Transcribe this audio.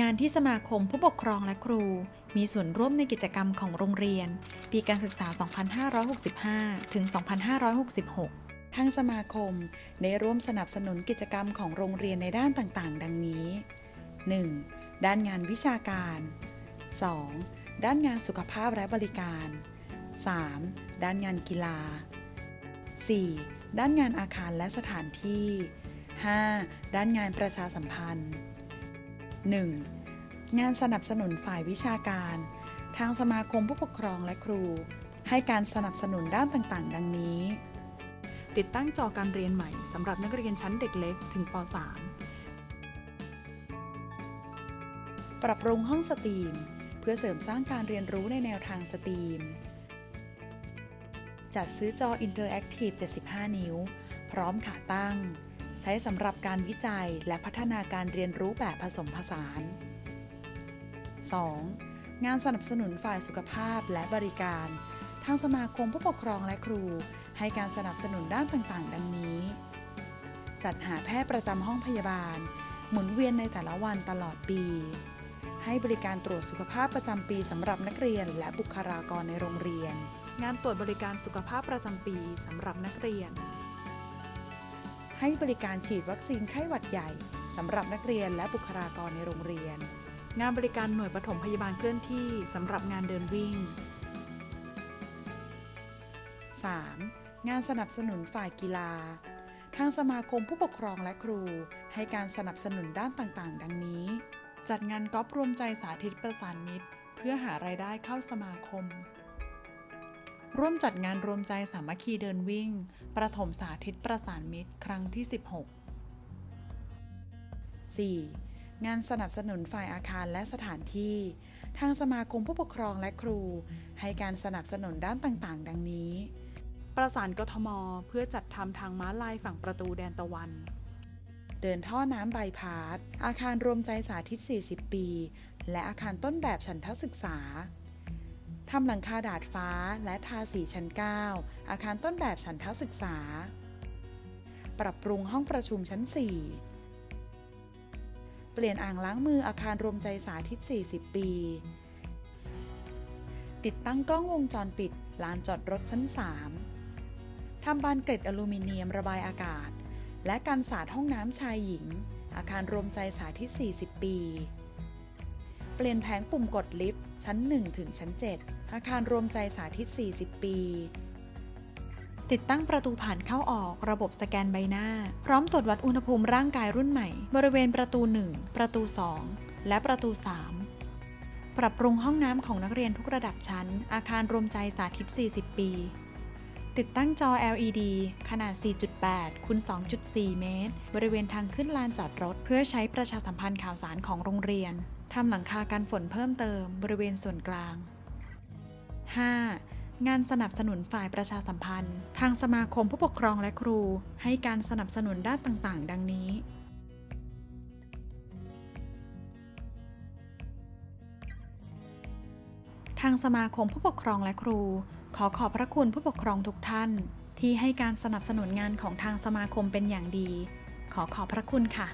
งานที่สมาคมผู้ปกครองและครู มีส่วนร่วมในกิจกรรมของโรงเรียน ปีการศึกษา 2565 ถึง 2566 ทางสมาคมได้ร่วมสนับสนุนกิจกรรมของโรงเรียนในด้านต่างๆ ดังนี้ 1. ด้านงานวิชาการ 2. ด้านงานสุขภาพและบริการ 3. ด้านงานกีฬา 4. ด้านงานอาคารและสถานที่ 5. ด้านงานประชาสัมพันธ์ 1. งานสนับสนุนฝ่ายวิชาการ ทางสมาคมผู้ปกครองและครู ให้การสนับสนุนด้านต่างๆ ดังนี้ ติดตั้งจอการเรียนใหม่สำหรับนักเรียนชั้นเด็กเล็กถึงป .3 ปรับปรุงห้องสตรีม เพื่อเสริมสร้างการเรียนรู้ในแนวทางสตรีม จัดซื้อจออินเตอร์แอคทีฟ75 นิ้ว พร้อมขาตั้ง ใช้สำหรับการวิจัยและพัฒนาการเรียนรู้แบบผสมผสาน 2. งานสนับสนุนฝ่ายสุขภาพและบริการ ทางสมาคมผู้ปกครองและครู ให้การสนับสนุนด้านต่างๆ ดังนี้ จัดหาแพทย์ประจำห้องพยาบาล หมุนเวียนในแต่ละวันตลอดปี ให้บริการตรวจสุขภาพประจำปีสำหรับนักเรียนและบุคลากรในโรงเรียน งานตรวจบริการสุขภาพประจำปีสำหรับนักเรียน ให้บริการฉีดวัคซีนไข้หวัดใหญ่สำหรับนักเรียนและบุคลากรในโรงเรียน งานบริการหน่วยปฐมพยาบาลเคลื่อนที่สำหรับงานเดินวิ่ง 3. งานสนับสนุนฝ่ายกีฬา ทางสมาคมผู้ปกครองและครู ให้การสนับสนุนด้านต่างๆ ดังนี้ จัดงานกอล์ฟรวมใจสาธิตประสานมิตร เพื่อหารายได้เข้าสมาคม ร่วมจัดงานรวมใจสามัคคีเดินวิ่ง ประถมสาธิตประสานมิตรครั้งที่ 16 4. งานสนับสนุนฝ่ายอาคารและสถานที่ ทางสมาคมผู้ปกครองและครู ให้การสนับสนุนด้านต่างๆ ดังนี้ ประสานกทม เพื่อจัดทำทางม้าลายฝั่งประตูแดนตะวัน เดินท่อน้ำใบายพาสอาคารรวมใจสาธิต 40 ปี และอาคารต้นแบบฉันทศึกษา ทำหลังคาดาดฟ้าและทาสีชั้น 9 อาคารต้นแบบฉันทศึกษา ปรับปรุงห้องประชุมชั้น 4 เปลี่ยนอ่างล้างมืออาคารรวมใจสาธิต 40 ปี ติดตั้งกล้องวงจรปิดลานจอดรถชั้น 3 ทำบานเกล็ดอลูมิเนียมระบายอากาศ และการสาดห้องน้ำชายหญิง อาคารรวมใจสาธิต 40 ปีเปลี่ยนแผงปุ่มกดลิฟต์ชั้น 1 ถึงชั้น 7 อาคารรวมใจสาธิต 40 ปี ติดตั้งประตูผ่านเข้าออกระบบสแกนใบหน้า พร้อมตรวจวัดอุณหภูมิร่างกายรุ่นใหม่ บริเวณประตู 1 ประตู 2 และประตู 3 ปรับปรุงห้องน้ำของนักเรียนทุกระดับชั้น อาคารรวมใจสาธิต 40 ปี ติดตั้งจอ LED ขนาด 4.8คูณ2.4 เมตร บริเวณทางขึ้นลานจอดรถ เพื่อใช้ประชาสัมพันธ์ข่าวสารของโรงเรียนทำหลังคากันฝนเพิ่มเติมบริเวณส่วนกลาง 5. งานสนับสนุนฝ่ายประชาสัมพันธ์ ทางสมาคมผู้ปกครองและครู ให้การสนับสนุนด้านต่างๆ ดังนี้ ทางสมาคมผู้ปกครองและครู ขอขอบพระคุณผู้ปกครองทุกท่าน ที่ให้การสนับสนุนงานของทางสมาคมเป็นอย่างดี ขอขอบพระคุณค่ะ